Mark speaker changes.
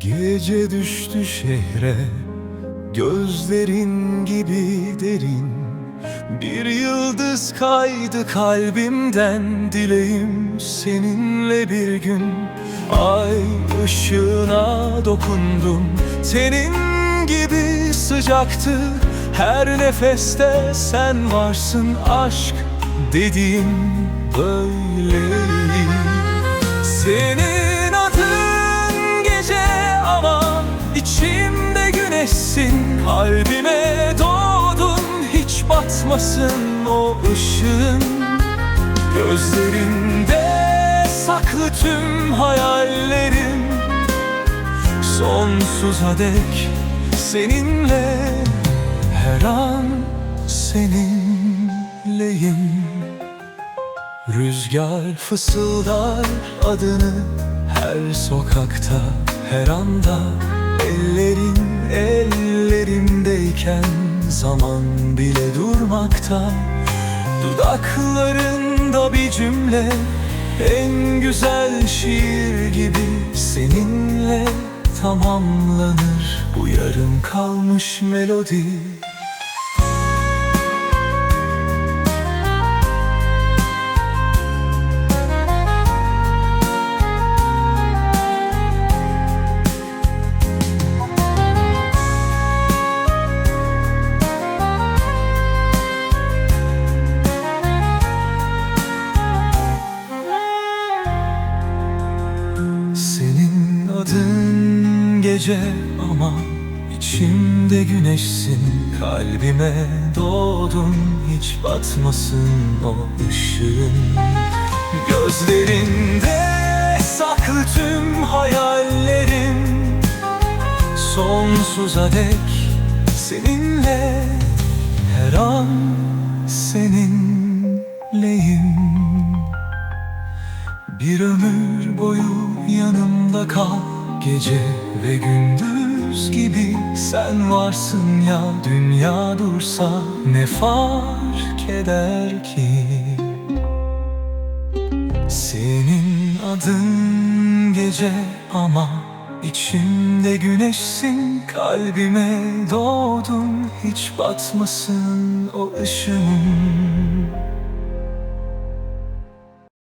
Speaker 1: Gece düştü şehre Gözlerin gibi derin. Bir yıldız kaydı kalbimden Dileğim seninle bir gün. Ay ışığına dokundum Senin gibi sıcaktı. Her nefeste sen varsın aşk Dediğim böyleyim. Senin Kalbime doğdun hiç batmasın o ışığın Gözlerinde saklı tüm hayallerim Sonsuza dek seninle her an seninleyim. Rüzgar fısıldar adını her sokakta, her anda ellerimdeyken zaman bile durmakta. Dudaklarında bir cümle. En güzel şiir gibi Seninle tamamlanır. Bu yarım kalmış melodi Senin adın gece ama içimde güneşsin. Kalbime doğdun hiç batmasın o ışığın. Gözlerinde saklı tüm hayallerim Sonsuza dek seninle her an seninleyim. Bir ömür boyu yanımda kal Gece ve gündüz gibi. Sen varsın ya Dünya dursa ne fark eder ki? Senin adın gece ama içimde güneşsin. Kalbime doğdun hiç batmasın o ışığın